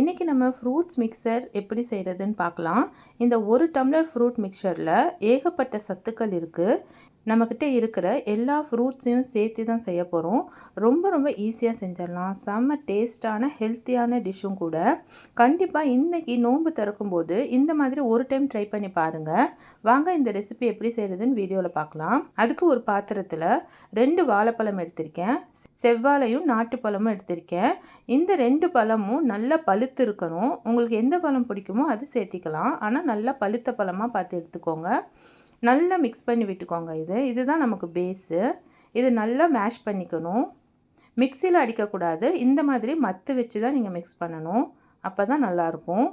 இன்றைக்கி நம்ம fruits mixer எப்படி செய்கிறதுன்னு பார்க்கலாம். இந்த ஒரு டம்ளர் ஃப்ரூட் மிக்சரில் ஏகப்பட்ட சத்துக்கள் இருக்குது நம்மக்கிட்ட இருக்கிற எல்லா ஃப்ரூட்ஸையும் சேர்த்து தான் செய்ய போகிறோம் ரொம்ப ரொம்ப ஈஸியாக செஞ்சிடலாம். செம்ம டேஸ்டான ஹெல்த்தியான டிஷ்ஷும் கூட. கண்டிப்பாக இன்றைக்கி நோன்பு திறக்கும்போது இந்த மாதிரி ஒரு டைம் ட்ரை பண்ணி பாருங்கள் வாங்க இந்த ரெசிபி எப்படி செய்கிறதுன்னு வீடியோவில் பார்க்கலாம். அதுக்கு ஒரு பாத்திரத்தில் ரெண்டு வாழைப்பழம் எடுத்திருக்கேன். செவ்வாழையும் நாட்டுப்பழமும் எடுத்திருக்கேன். இந்த ரெண்டு பழமும் நல்லா பழுத்து இருக்கணும் உங்களுக்கு எந்த பழம் பிடிக்குமோ அது சேர்த்திக்கலாம். ஆனால் நல்லா பழுத்த பழமாக பார்த்து எடுத்துக்கோங்க. நல்லா மிக்ஸ் பண்ணி விட்டுக்கோங்க இது. இதுதான் நமக்கு பேஸு இது நல்லா மேஷ் பண்ணிக்கணும். மிக்சியில் அடிக்கக்கூடாது. இந்த மாதிரி மத்து வச்சு தான் நீங்கள் மிக்ஸ் பண்ணணும். அப்போ தான் நல்லாயிருக்கும்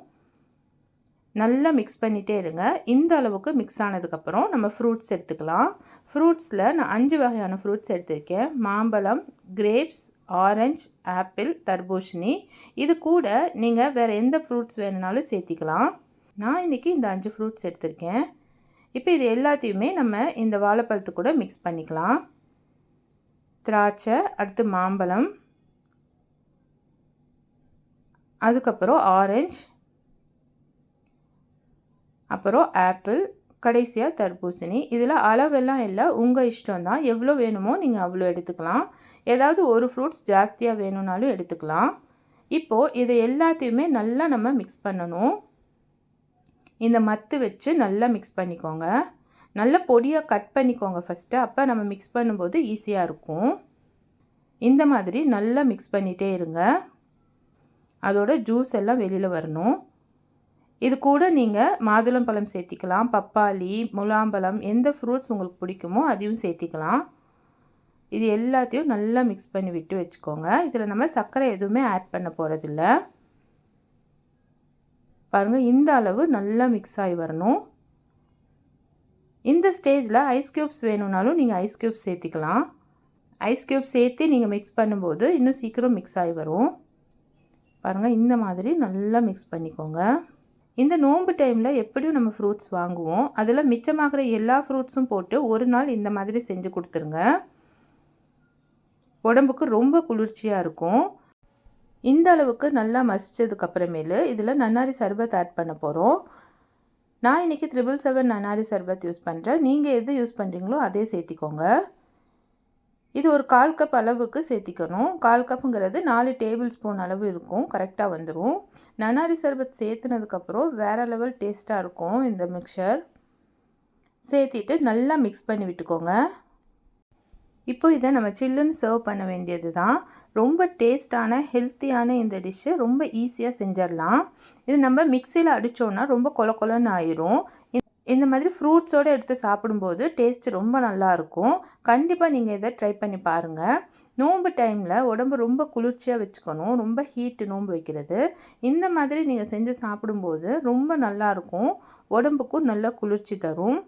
நல்லா மிக்ஸ் பண்ணிகிட்டே இருங்க. இந்த அளவுக்கு மிக்ஸ் ஆனதுக்கப்புறம் நம்ம ஃப்ரூட்ஸ் எடுத்துக்கலாம். ஃப்ரூட்ஸில் நான் அஞ்சு வகையான ஃப்ரூட்ஸ் எடுத்திருக்கேன். மாம்பழம் கிரேப்ஸ் ஆரஞ்சு ஆப்பிள் தர்பூஷணி இது கூட நீங்கள் வேறு எந்த ஃப்ரூட்ஸ் வேணுனாலும் சேர்த்திக்கலாம். நான் இன்றைக்கி இந்த அஞ்சு ஃப்ரூட்ஸ் எடுத்திருக்கேன். இப்போ இது எல்லாத்தையுமே நம்ம இந்த வாழைப்பழத்து கூட மிக்ஸ் பண்ணிக்கலாம். திராட்சை அடுத்து மாம்பழம். அதுக்கப்புறம் ஆரஞ்சு. அப்புறம் ஆப்பிள். கடைசியாக தர்பூசணி. இதில் அளவெல்லாம் இல்லை. உங்கள் இஷ்டம் தான் எவ்வளோ வேணுமோ நீங்கள் அவ்வளோ எடுத்துக்கலாம். ஏதாவது ஒரு ஃப்ரூட்ஸ் ஜாஸ்தியாக வேணும்னாலும் எடுத்துக்கலாம். இப்போது இதை எல்லாத்தையுமே நல்லா நம்ம மிக்ஸ் பண்ணணும். இந்த மத்து வச்சு நல்லா மிக்ஸ் பண்ணிக்கோங்க. நல்ல பொடியாக கட் பண்ணிக்கோங்க ஃபஸ்ட்டு அப்போ நம்ம மிக்ஸ் பண்ணும்போது ஈஸியாக இருக்கும். இந்த மாதிரி நல்லா மிக்ஸ் பண்ணிகிட்டே இருங்க. அதோட ஜூஸ் எல்லாம் வெளியில் வரணும். இது கூட நீங்கள் மாதுளம்பழம் சேர்த்திக்கலாம் பப்பாளி முலாம்பழம் எந்த ஃப்ரூட்ஸ் உங்களுக்கு பிடிக்குமோ அதையும் சேர்த்திக்கலாம். இது எல்லாத்தையும் நல்லா மிக்ஸ் பண்ணி விட்டு வச்சுக்கோங்க. இதில் நம்ம சர்க்கரை எதுவுமே ஆட் பண்ண போகிறதில்ல பாருங்கள் இந்த அளவு நல்லா மிக்ஸ் ஆகி வரணும். இந்த ஸ்டேஜில் ஐஸ் க்யூப்ஸ் வேணும்னாலும் நீங்கள் ஐஸ் க்யூப்ஸ் சேர்த்திக்கலாம். ஐஸ் க்யூப்ஸ் சேர்த்து நீங்கள் மிக்ஸ் பண்ணும்போது இன்னும் சீக்கிரம் மிக்ஸ் ஆகி வரும். பாருங்கள் இந்த மாதிரி நல்லா மிக்ஸ் பண்ணிக்கோங்க. இந்த நோன்பு டைமில் எப்படியும் நம்ம ஃப்ரூட்ஸ் வாங்குவோம். அதில் மிச்சமாகிற எல்லா ஃப்ரூட்ஸும் போட்டு ஒரு நாள் இந்த மாதிரி செஞ்சு கொடுத்துருங்க. உடம்புக்கு ரொம்ப குளிர்ச்சியாக இருக்கும். இந்த அளவுக்கு நல்லா மசித்ததுக்கப்புறமேலு இதில் நன்னாரி சர்பத் ஆட் பண்ண போகிறோம் நான் இன்றைக்கி த்ரிபிள் செவன் நன்னாரி சர்பத் யூஸ் பண்ணுறேன் நீங்கள் எது யூஸ் பண்ணுறீங்களோ அதே சேர்த்திக்கோங்க. இது ஒரு கால் கப் அளவுக்கு சேர்த்திக்கணும். கால் கப்புங்கிறது நாலு டேபிள் ஸ்பூன் அளவு இருக்கும். கரெக்டாக வந்துடும் நன்னாரி சர்பத் சேர்த்துனதுக்கப்புறம் வேறு லெவல் டேஸ்ட்டாக இருக்கும் இந்த மிக்சர் சேர்த்திட்டு நல்லா மிக்ஸ் பண்ணி விட்டுக்கோங்க. இப்போ இதை நம்ம சில்லுன்னு சர்வ் பண்ண வேண்டியது தான் ரொம்ப டேஸ்டான ஹெல்த்தியான இந்த டிஷ்ஷு ரொம்ப ஈஸியாக செஞ்சிடலாம். இது நம்ம மிக்சியில் அடித்தோன்னா ரொம்ப கொல கொலன்னு ஆயிரும். இந்த மாதிரி ஃப்ரூட்ஸோடு எடுத்து சாப்பிடும்போது டேஸ்ட் ரொம்ப நல்லாயிருக்கும். கண்டிப்பாக நீங்கள் இதை ட்ரை பண்ணி பாருங்கள் நோன்பு டைமில் உடம்பு ரொம்ப குளிர்ச்சியாக வச்சுக்கணும். ரொம்ப ஹீட்டு நோன்பு வைக்கிறது. இந்த மாதிரி நீங்கள் செஞ்சு சாப்பிடும்போது ரொம்ப நல்லாயிருக்கும். உடம்புக்கும் நல்லா குளிர்ச்சி தரும்.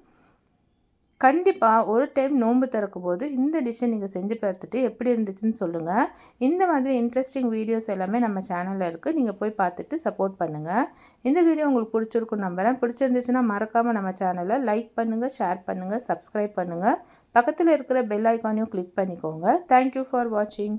கண்டிப்பாக ஒரு டைம் நோன்பு திறக்கும் போது இந்த டிஷ்ஷை நீங்கள் செஞ்சு பார்த்துட்டு எப்படி இருந்துச்சுன்னு சொல்லுங்கள் இந்த மாதிரி இன்ட்ரெஸ்டிங் வீடியோஸ் எல்லாமே நம்ம சேனலில் இருக்குது நீங்கள் போய் பார்த்துட்டு சப்போர்ட் பண்ணுங்கள் இந்த வீடியோ உங்களுக்கு பிடிச்சிருக்கும் நம்புகிறேன் பிடிச்சிருந்துச்சுன்னா மறக்காமல் நம்ம சேனலை லைக் பண்ணுங்கள் ஷேர் பண்ணுங்கள் சப்ஸ்கிரைப் பண்ணுங்கள் பக்கத்தில் இருக்கிற பெல் ஐக்கானையும் கிளிக் பண்ணிக்கோங்க. தேங்க்யூ ஃபார் வாட்சிங்